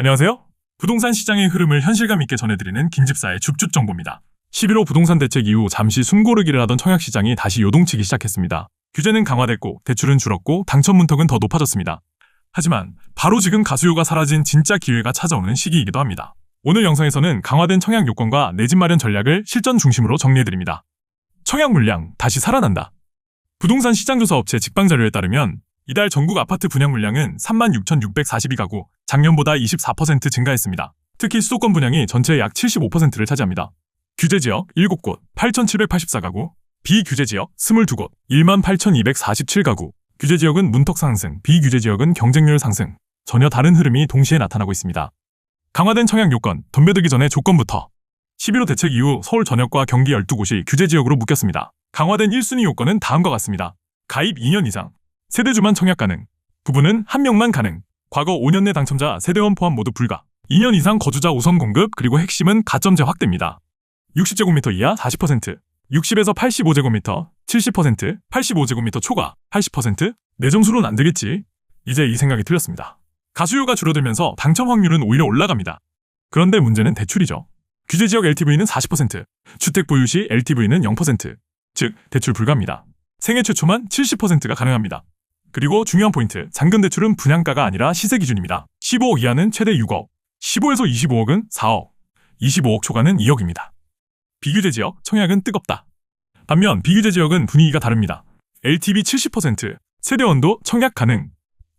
안녕하세요. 부동산 시장의 흐름을 현실감 있게 전해드리는 김집사의 줍줍 정보입니다. 11호 부동산 대책 이후 잠시 숨고르기를 하던 청약시장이 다시 요동치기 시작했습니다. 규제는 강화됐고 대출은 줄었고 당첨 문턱은 더 높아졌습니다. 하지만 바로 지금 가수요가 사라진 진짜 기회가 찾아오는 시기이기도 합니다. 오늘 영상에서는 강화된 청약 요건과 내 집 마련 전략을 실전 중심으로 정리해드립니다. 청약 물량 다시 살아난다. 부동산 시장조사 업체 직방자료에 따르면 이달 전국 아파트 분양 물량은 36,642가구, 작년보다 24% 증가했습니다. 특히 수도권 분양이 전체의 약 75%를 차지합니다. 규제 지역 7곳, 8,784가구, 비규제 지역 22곳, 18,247가구, 규제 지역은 문턱 상승, 비규제 지역은 경쟁률 상승, 전혀 다른 흐름이 동시에 나타나고 있습니다. 강화된 청약 요건, 덤벼들기 전에 조건부터 11호 대책 이후 서울 전역과 경기 12곳이 규제 지역으로 묶였습니다. 강화된 1순위 요건은 다음과 같습니다. 가입 2년 이상, 세대주만 청약 가능, 부부는 한 명만 가능, 과거 5년 내 당첨자 세대원 포함 모두 불가, 2년 이상 거주자 우선 공급 그리고 핵심은 가점제 확대입니다. 60제곱미터 이하 40%, 60에서 85제곱미터 70%, 85제곱미터 초과 80%, 내 점수로는 안 되겠지. 이제 이 생각이 틀렸습니다. 가수요가 줄어들면서 당첨 확률은 오히려 올라갑니다. 그런데 문제는 대출이죠. 규제 지역 LTV는 40%, 주택 보유 시 LTV는 0%, 즉 대출 불가입니다. 생애 최초만 70%가 가능합니다. 그리고 중요한 포인트, 잔금 대출은 분양가가 아니라 시세 기준입니다. 15억 이하는 최대 6억, 15에서 25억은 4억, 25억 초과는 2억입니다. 비규제 지역, 청약은 뜨겁다. 반면 비규제 지역은 분위기가 다릅니다. LTV 70%, 세대 원도 청약 가능.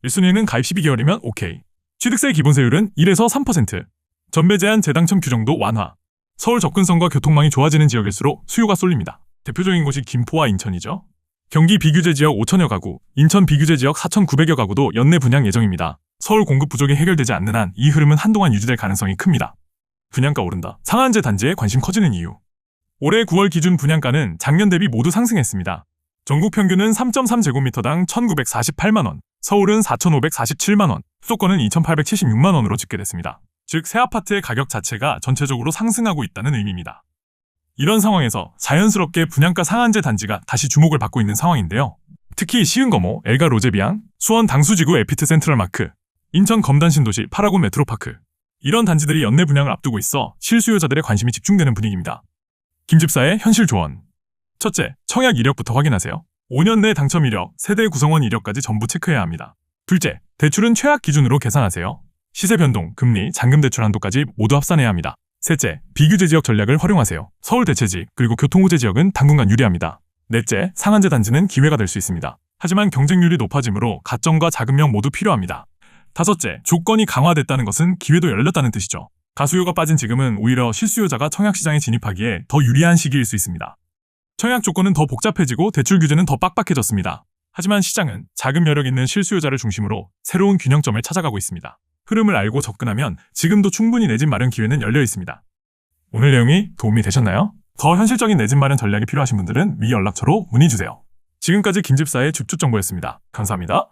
1순위는 가입 12개월이면 오케이. 취득세 기본세율은 1에서 3%. 전매 제한 재당첨 규정도 완화. 서울 접근성과 교통망이 좋아지는 지역일수록 수요가 쏠립니다. 대표적인 곳이 김포와 인천이죠. 경기 비규제 지역 5천여 가구, 인천 비규제 지역 4,900여 가구도 연내 분양 예정입니다. 서울 공급 부족이 해결되지 않는 한 이 흐름은 한동안 유지될 가능성이 큽니다. 분양가 오른다. 상한제 단지에 관심 커지는 이유. 올해 9월 기준 분양가는 작년 대비 모두 상승했습니다. 전국 평균은 3.3제곱미터당 1,948만원, 서울은 4,547만원, 수도권은 2,876만원으로 집계됐습니다. 즉, 새 아파트의 가격 자체가 전체적으로 상승하고 있다는 의미입니다. 이런 상황에서 자연스럽게 분양가 상한제 단지가 다시 주목을 받고 있는 상황인데요. 특히 시흥거모, 엘가 로제비앙, 수원 당수지구 에피트 센트럴마크, 인천 검단 신도시 파라곤 메트로파크 이런 단지들이 연내 분양을 앞두고 있어 실수요자들의 관심이 집중되는 분위기입니다. 김집사의 현실 조언 첫째, 청약 이력부터 확인하세요. 5년 내 당첨 이력, 세대 구성원 이력까지 전부 체크해야 합니다. 둘째, 대출은 최악 기준으로 계산하세요. 시세 변동, 금리, 잔금 대출 한도까지 모두 합산해야 합니다. 셋째, 비규제 지역 전략을 활용하세요. 서울 대체지, 그리고 교통호재 지역은 당분간 유리합니다. 넷째, 상한제 단지는 기회가 될 수 있습니다. 하지만 경쟁률이 높아지므로 가점과 자금력 모두 필요합니다. 다섯째, 조건이 강화됐다는 것은 기회도 열렸다는 뜻이죠. 가수요가 빠진 지금은 오히려 실수요자가 청약시장에 진입하기에 더 유리한 시기일 수 있습니다. 청약 조건은 더 복잡해지고 대출 규제는 더 빡빡해졌습니다. 하지만 시장은 자금 여력 있는 실수요자를 중심으로 새로운 균형점을 찾아가고 있습니다. 흐름을 알고 접근하면 지금도 충분히 내 집 마련 기회는 열려 있습니다. 오늘 내용이 도움이 되셨나요? 더 현실적인 내 집 마련 전략이 필요하신 분들은 위 연락처로 문의 주세요. 지금까지 김집사의 줍줍 정보였습니다. 감사합니다.